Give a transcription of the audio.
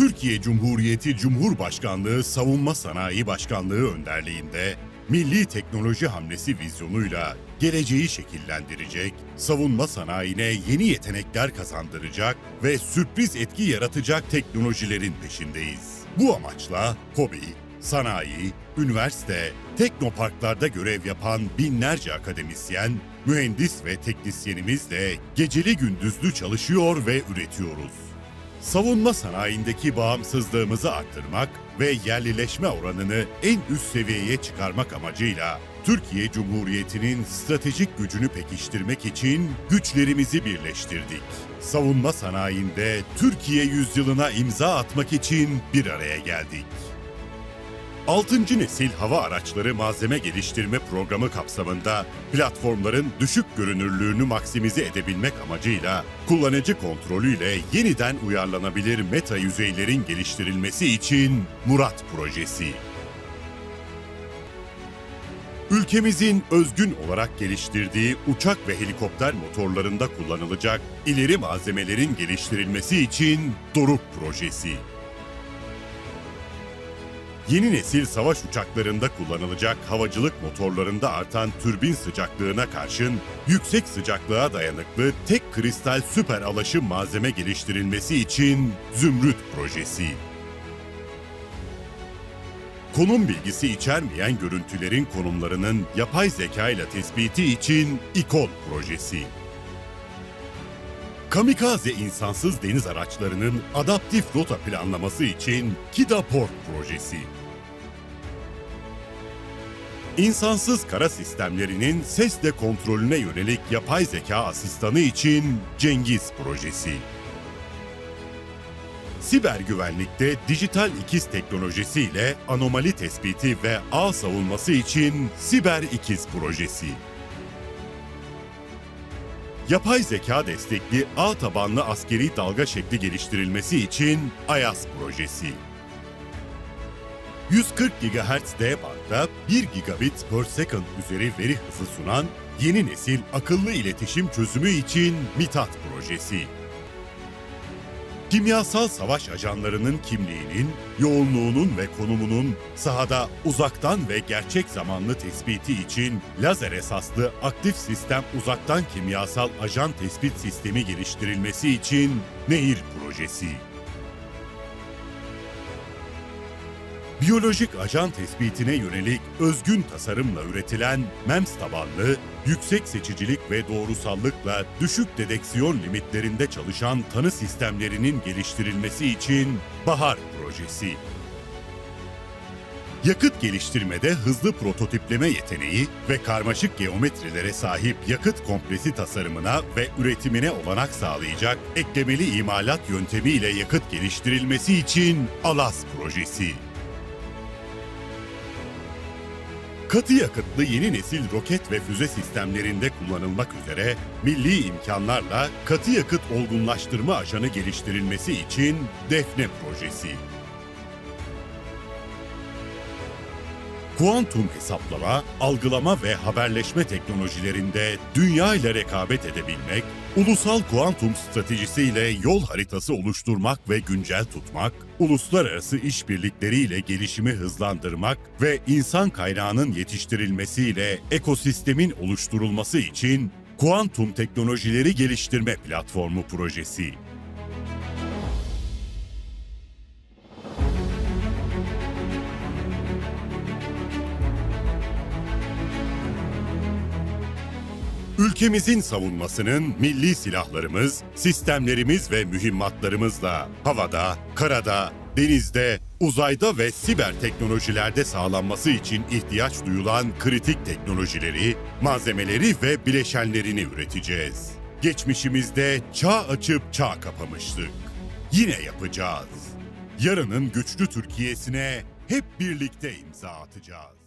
Türkiye Cumhuriyeti Cumhurbaşkanlığı Savunma Sanayi Başkanlığı önderliğinde milli teknoloji hamlesi vizyonuyla geleceği şekillendirecek, savunma sanayine yeni yetenekler kazandıracak ve sürpriz etki yaratacak teknolojilerin peşindeyiz. Bu amaçla KOBİ, sanayi, üniversite, teknoparklarda görev yapan binlerce akademisyen, mühendis ve teknisyenimizle geceli gündüzlü çalışıyor ve üretiyoruz. Savunma sanayindeki bağımsızlığımızı arttırmak ve yerlileşme oranını en üst seviyeye çıkarmak amacıyla Türkiye Cumhuriyeti'nin stratejik gücünü pekiştirmek için güçlerimizi birleştirdik. Savunma sanayinde Türkiye yüzyılına imza atmak için bir araya geldik. 6. nesil hava araçları malzeme geliştirme programı kapsamında platformların düşük görünürlüğünü maksimize edebilmek amacıyla kullanıcı kontrolüyle yeniden uyarlanabilir meta yüzeylerin geliştirilmesi için Murat projesi. Ülkemizin özgün olarak geliştirdiği uçak ve helikopter motorlarında kullanılacak ileri malzemelerin geliştirilmesi için Doruk projesi. Yeni nesil savaş uçaklarında kullanılacak havacılık motorlarında artan türbin sıcaklığına karşın yüksek sıcaklığa dayanıklı tek kristal süper alaşım malzeme geliştirilmesi için Zümrüt projesi. Konum bilgisi içermeyen görüntülerin konumlarının yapay zeka ile tespiti için İKON projesi. Kamikaze insansız deniz araçlarının adaptif rota planlaması için KIDAPORT projesi. İnsansız kara sistemlerinin sesle kontrolüne yönelik yapay zeka asistanı için Cengiz projesi. Siber güvenlikte dijital ikiz teknolojisiyle anomali tespiti ve ağ savunması için Siber İkiz projesi. Yapay zeka destekli ağ tabanlı askeri dalga şekli geliştirilmesi için AYAS projesi. 140 GHz D bandda 1 gigabit per second üzeri veri hızı sunan yeni nesil akıllı iletişim çözümü için MITAT projesi. Kimyasal savaş ajanlarının kimliğinin, yoğunluğunun ve konumunun sahada uzaktan ve gerçek zamanlı tespiti için lazer esaslı aktif sistem uzaktan kimyasal ajan tespit sistemi geliştirilmesi için Nehir projesi. Biyolojik ajan tespitine yönelik özgün tasarımla üretilen MEMS tabanlı, yüksek seçicilik ve doğrusallıkla düşük dedeksiyon limitlerinde çalışan tanı sistemlerinin geliştirilmesi için Bahar projesi. Yakıt geliştirmede hızlı prototipleme yeteneği ve karmaşık geometrilere sahip yakıt kompresi tasarımına ve üretimine olanak sağlayacak eklemeli imalat yöntemiyle yakıt geliştirilmesi için Alas projesi. Katı yakıtlı yeni nesil roket ve füze sistemlerinde kullanılmak üzere milli imkanlarla katı yakıt olgunlaştırma ajanı geliştirilmesi için Defne projesi. Kuantum hesaplama, algılama ve haberleşme teknolojilerinde dünya ile rekabet edebilmek, ulusal kuantum stratejisiyle yol haritası oluşturmak ve güncel tutmak, uluslararası işbirlikleriyle gelişimi hızlandırmak ve insan kaynağının yetiştirilmesiyle ekosistemin oluşturulması için Kuantum Teknolojileri Geliştirme Platformu projesi. Ülkemizin savunmasının milli silahlarımız, sistemlerimiz ve mühimmatlarımızla havada, karada, denizde, uzayda ve siber teknolojilerde sağlanması için ihtiyaç duyulan kritik teknolojileri, malzemeleri ve bileşenlerini üreteceğiz. Geçmişimizde çağ açıp çağ kapamıştık. Yine yapacağız. Yarının güçlü Türkiye'sine hep birlikte imza atacağız.